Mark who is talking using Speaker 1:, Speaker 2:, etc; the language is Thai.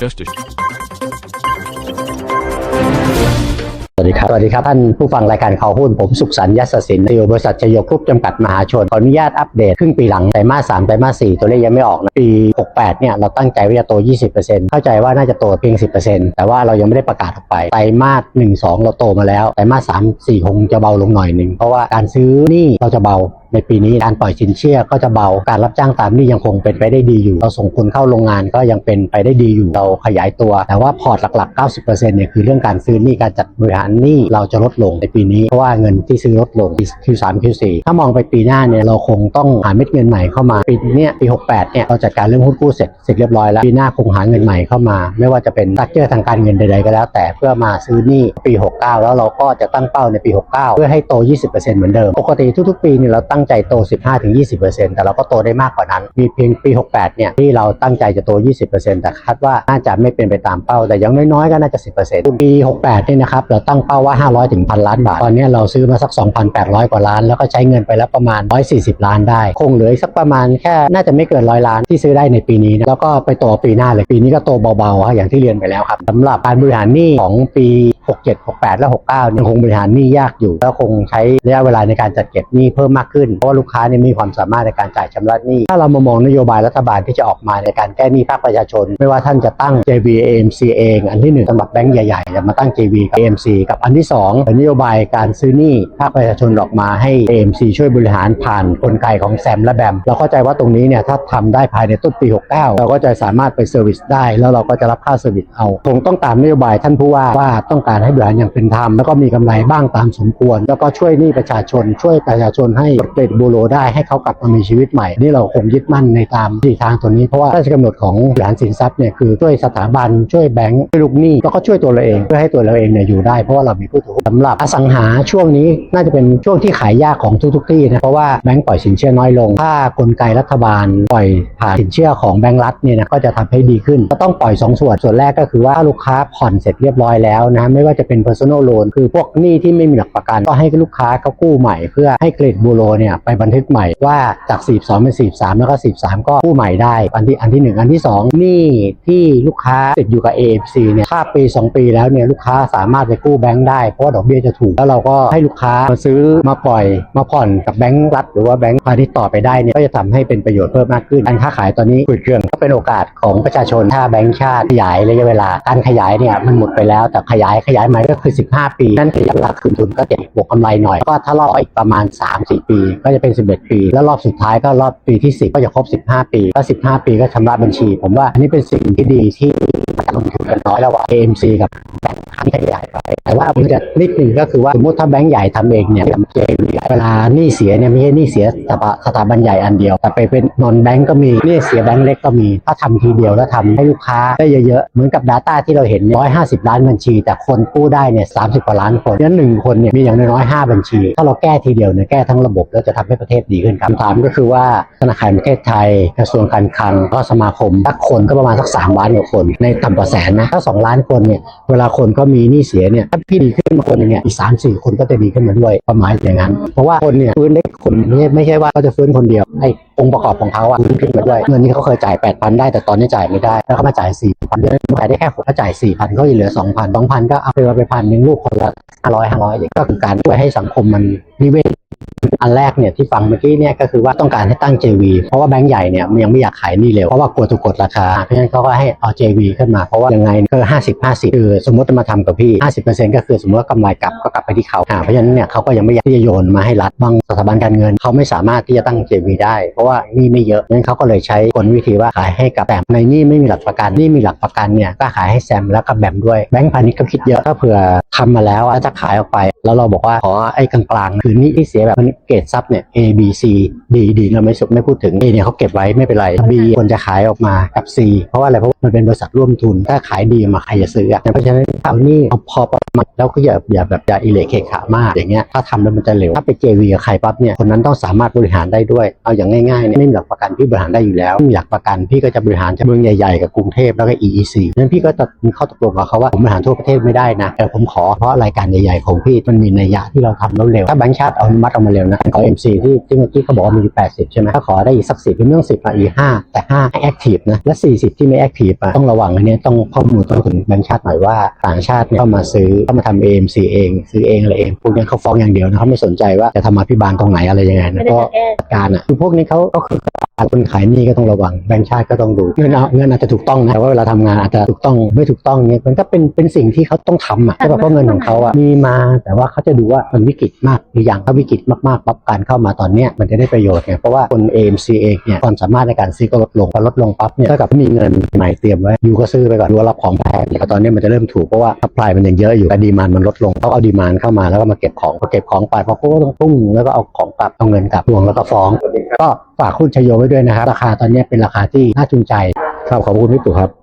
Speaker 1: Justice.
Speaker 2: วัสดีครับ สวัสดีครับ ท่านผู้ฟังรายการข่าวหุ้น ผมสุขสันต์ยศสินอยู่บริษัทชยกรุ๊ปจำกัดมหาชน ขออนุญาตอัปเดตครึ่งปีหลังไตรมาสสามไตรมาสสี่ตัวเลขยังไม่ออกนะปี 68 เนี่ย เราตั้งใจว่าจะโต 20%เข้าใจว่าน่าจะโตเพียง 10%แต่ว่าเรายังไม่ได้ประกาศออกไป ไตรมาส 1 2 เราโตมาแล้ว ไตรมาส 3 4 คงจะเบาลงหน่อยหนึ่ง เพราะว่าการซื้อนี่เราจะเบา ในปีนี้การปล่อยสินเชื่อก็จะเบาการรับจ้างตามนี้ยังคงเป็นไปได้ดีอยู่ เราส่งคนเข้าโรงงานก็ยังเป็นไปได้ดีอยู่เราขยายตัว แต่ว่าพอร์ตหลัก ๆ 90%เนี่ยคือเรื่องการซื้อหนี้การจัดบริหารหนี้เราจะลดลงในปีนี้เพราะว่าเงินที่ซื้อลดลง Q3 Q4 ถ้ามองไปปีหน้าเนี่ยเราคงต้องหาเม็ดเงินใหม่เข้ามาปีเนี้ยปี 68 เนี่ยเราจัดการเรื่องหุ้นกู้เสร็จเสร็จเรียบร้อยแล้วปีหน้าคงหาเงินใหม่เข้ามา ไม่ว่าจะเป็นตักเจอทางการเงินใดๆก็แล้ว แต่เพื่อมาซื้อหนี้ปี 69 แล้วเราก็จะตั้งเป้าในปี 69 เพื่อให้โต 20%เหมือนเดิมปกติทุกๆ ปีเนี่ยเราตั้ง้งใจโต 15-20%แต่เราก็โตได้มากกว่านั้น มีเพียงปี 68 เนี่ยที่เราตั้งใจจะโต 20%แต่คาดว่าน่าจะไม่เป็นไปตามเป้า แต่อยังน้อยๆ ก็น่าจะ 10%ปี 68เนี่ยนะครับ เราตั้งเป้าว่า 500 ถึงพันล้านบาท ตอนนี้เราซื้อมาสัก 2,800 กว่าล้าน แล้วก็ใช้เงินไปแล้วประมาณ 140 ล้านได้ คงเหลือสักประมาณแค่น่าจะไม่เกินร้อยล้านที่ซื้อได้ในปีนี้นะแล้วก็ไปโตปีหน้าเลยปีนี้ก็โตเบาๆครับอย่างที่เรียนไปแล้วครับสำหรับการบริหารหนี้ของปี 67 68 และ 69เนี่ยคงบริหารหนี้ยากอยู่แล้วคงใช้ระยะเวลาในการจัดเก็บหนี้เพิ่มมากขึ้นเพราะว่าลูกค้าเนี่ยมีความสามารถในการจ่ายชำระหนี้ ถ้าเรามามองนโยบายรัฐบาลที่จะออกมาในการแก้หนี้ภาคประชาชน ไม่ว่าท่านจะตั้ง JV AMC เองอันที่หนึ่งสำหรับแบงก์ใหญ่ๆจะมาตั้ง JV กับ AMC กับอันที่สองเป็นนโยบายการซื้อหนี้ภาคประชาชนออกมาให้ AMC ช่วยบริหารผ่านกลไกของแซมและแบมเราเข้าใจว่าตรงนี้เนี่ยถ้าทำได้ภายในต้นปี 69 เราก็จะสามารถไปเซอร์วิสได้แล้วเราก็จะรับค่าเซอร์วิสเอาคงต้องตามนโยบายท่านผู้ว่าว่าต้องการให้บริหารอย่างเป็นธรรมแล้วก็มีกำไรบ้างตามสมควร แล้วก็ช่วยหนี้ประชาชน ช่วยประชาชนให้เปิดบูโรได้ให้เขากลับมามีชีวิตใหม่นี่เราคงยึดมั่นในตามที่ทางตัวนี้เพราะว่าราชกำหนดของบริหารสินทรัพย์เนี่ยคือช่วยสถาบันช่วยแบงก์ช่วยลูกหนี้แล้วก็ช่วยตัวเราเองเพื่อให้ตัวเราเองเนี่ยอยู่ได้เพราะว่าเรามีผู้ถือหุ้นสำหรับอสังหาช่วงนี้น่าจะเป็นช่วงที่ขายยากของทุกๆที่นะเพราะว่าแบงก์ปล่อยสินเชื่อน้อยลง ถ้ากลไกรัฐบาลปล่อยผ่านสินเชื่อของแบงก์รัฐเนี่ยนะก็จะทำให้ดีขึ้นก็ต้องปล่อย 2 ส่วนส่วนแรกก็คือว่าถ้าลูกค้าผ่อนเสร็จเรียบร้อยแล้วนะไม่ว่าจะเป็น personal loan คือพวกหนี้ที่ไม่มีหลักประกัน ก็ให้ลูกค้าเขากู้ใหม่เพื่อให้เครดิตบูโรเนี่ยไปบันทึกใหม่ว่าจาก42เป็น43 แล้วก็ 43 ก็กู้ใหม่ได้ อันที่อันที่ 1 อันที่ 2 นี้ที่ลูกค้าติดอยู่กับ AFC เนี่ยถ้าปี 2 ปีแล้วเนี่ยลูกค้าสามารถไปกู้แบงก์ได้เพราะว่าดอกเบี้ยจะถูก แล้วเราก็ให้ลูกค้ามาซื้อมาปล่อยมาผ่อนกับแบงก์รัฐหรือว่าแบงก์พาณิชย์ต่อไปได้เนี่ยก็จะทำให้เป็นประโยชน์เพิ่มมากขึ้นการค้าขายตอนนี้ขุดเครื่องก็เป็นโอกาสของประชาชนถ้าแบงก์ชาติขยายระยะเวลาการขยายเนี่ยมันหมดไปแล้วแต่ขยายขยายใหม่ก็คือ 15 ปี นั่นคือหลักคืนทุนก็จะบวกกำไรหน่อยแล้วก็ถ้ารออีกประมาณ 3-4 ปีก็จะเป็น 11 ปี แล้วรอบสุดท้ายก็รอบปีที่ 10 ก็จะครบ 15 ปีถ้า15 ปีก็ชำระบัญชี ผมว่าอันนี้เป็นสิ่งที่ดีที่ งทุนกันน้อยระหว่าง AMC กับแบงก์ที่ขยายไปแต่ว่าผมจะนิดหนึ่งก็คือว่าสมมติถ้าแบงก์ใหญ่ทำเองเนี่ยทำเจเวลาหนี้เสียเนี่ยไม่ใช่หนี้เสียสถาสถาบันใหญ่อันเดียว แต่ไปเป็นนอนแบงก์ก็มีหนี้เสียแบงก์เล็กก็มี ถ้าทำทีเดียวแล้วทำให้ลูกค้าได้เยอะๆ เหมือนกับ Data ที่เราเห็น 150 ล้านบัญชี แต่คนกู้ได้เนี่ย30กว่าล้านคนนั้นหนึ่งคนเนี่ยมีอย่างน้อยๆ5บัญชี ถ้าเราแก้ทีเดียวเนี่ยแก้ทั้งระบบแล้วจะทำให้ประเทศดีขึ้นครับคำถามก็คือว่าธนาคารประเทศไทยกระทรวงการคลังก็สมาคมสักคนก็ประมาณสัก3ล้านกว่าคนในต่ำกว่าแสนนะถ้า2ล้านคนเนี่ยเวลาคนก็มีหนี้เสียเนี่ยถ้าพี่ดีขึ้นมาคนหนึงเนี่ยอีกสามสี่คนก็จะดีขึ้นมาด้วยประมาณอย่างนั้น เพราะว่าคนเนี่ยฟื้นได้คนไม่ใช่ไม่ใช่ว่าเขาจะฟื้นคนเดียวไอ้องค์ประกอบของเขาอะฟื้นขึ้นมาด้วยเงินที่เขาเคยจ่าย8,000ได้แต่ตอนนี้จ่ายไม่ได้แล้วเขามาจ่าย4,000เดือนนึงจ่ายได้แค่หกเขาจ่าย4,000ก็เหลือ2,000 2,000ก็เอาไปไปพันหนึ่งลูกคนละ500 500อย่างก็คือการช่วยให้สังคมมัน นิเวศอันแรกเนี่ยที่ฟังเมื่อกี้เนี่ยก็คือว่าต้องการให้ตั้ง JV เพราะว่าแบงก์ใหญ่เนี่ยมันยังไม่อยากขายนี่เร็วเพราะว่ากลัวถูกกดราคาเพราะฉะนั้นเขาก็ให้เอา JV ขึ้นมาเพราะว่ายังไงก็50 50คือสมมติจะมาทำกับพี่50%ก็คือสมมติว่ากำไรกลับก็กลับไปที่เขาเพราะฉะนั้นเนี่ยเขาก็ยังไม่อยากที่จะโยนมาให้รัฐบางสถาบันการเงินเขาไม่สามารถที่จะตั้ง JV ได้ เพราะว่านี่ไม่เยอะงั้นเขาก็เลยใช้กลวิธีว่าขายให้กับแบมในนี่ไม่มีหลักประกันนี่มีหลักประกันเนี่ยก็ขายให้แซมแล้วก็แบมด้วยแบงก์พาณิชย์ก็คิดเยอะถ้าเผื่อทำมาแล้วจะขายออกไป แล้วเราบอกว่าขอไอ้กลางๆคืือนี่ที่เสียแบบเกรดซับเนี่ย A B C D D เราไม่สุไม่พูดถึง A เนี่ยเขาเก็บไว้ไม่เป็นไร B ควรจะขายออกมากับ C เพราะว่าอะไรเพราะมันเป็นบริษัทร่วมทุน ถ้าขายดีมาใครจะซื้อเพราะฉะนั้นทำนี่เอาพอประมาณแล้วก็อย่าอย่าแบบอย่าอิเล็กเคขามากอย่างเงี้ยถ้าทำแล้วมันจะเร็วถ้าไปเจวีกับใครปั๊บเนี่ยคนนั้นต้องสามารถบริหารได้ด้วยเอาอย่างง่ายๆเนี่ยไม่มีหลักประกันพี่บริหารได้อยู่แล้วไม่มีหลักประกันพี่ก็จะบริหารจากเมืองใหญ่ๆกับกรุงเทพแล้วก็ EEC นั้นพี่ก็จะมีข้อตกลงกับเขาว่าผมบริหารทั่วประเทศไม่ได้นะแต่ผมขอเพราะรายการใหญ่ๆของพี่มันมีนัยยะที่เราทำแล้วเร็วถ้าแบงค์ชาติเอาอนุมัติออกมาเร็วนะขอ MC ที่ที่เมื่อกี้เขาบอกว่ามี 80 ใช่ไหมถ้าขอได้อีกสักสิบเป็นเรื่องสิบอะอีห้าแต่ห้าแอคทีฟนะและ 40 ที่ไม่แอคทีฟอะต้องระวังอันเนี้ยต้องข้อมูลต้องถึงแบงค์ชาติหน่อยว่าต่างชาติเนี่ยเข้ามาซื้อเข้ามาทำ AMC เอง ซื้อเองอะไรเองพวกนี้เขาฟ้องอย่างเดียวนะเขาไม่สนใจว่าจะทำมาพิบาลตรงไหนอะไรยังไงนะ
Speaker 1: ไม่ได้
Speaker 2: ก็
Speaker 1: จะแก้
Speaker 2: จัดการอะคือพวกนี้เขาก็คือคนขายหนี้ก็ต้องระวังแบงค์ชาติก็ต้องดูเงินเอาเงินอาจจะถูกต้องนะแต่ว่าเวลาทำงานอาจจะถูกต้องไม่ถูกต้องเนี่ยมันก็เป็นเป็นสิ่งที่เขาต้องทำอะใช่ป่ะเพราะเงินของเขาอะมีมาแต่ว่าเขาจะดูว่ามันวิกฤตมากหรือยังถ้าวิกฤตมากๆปั๊บการเข้ามาตอนเนี้ยมันจะได้ประโยชน์ไงเพราะว่าคน AMC เองเนี่ยความสามารถในการซื้อก็ลดลงพอลดลงปั๊บเนี่ยเท่ากับมีเงินใหม่เตรียมไว้ยูก็ซื้อไปก่อนยูก็รับของแพงแต่ตอนนี้มันจะเริ่มถูกเพราะว่าซัพพลายมันยังเยอะอยู่แต่ดีมานมันลดลงเขาเอาดีมานเข้ามาแล้วก็มาเก็บของพอเก็บของไปพอเขาก็ต้องตุ้งแล้วก็เอาของกลับเอาเงินกลับทวงแล้วก็ฟ้อง ก็ฝากคุณชโยไว้ด้วยนะครับราคาตอนนี้เป็นราคาที่น่าจูงใจครับขอบคุณพี่ตู่ครับ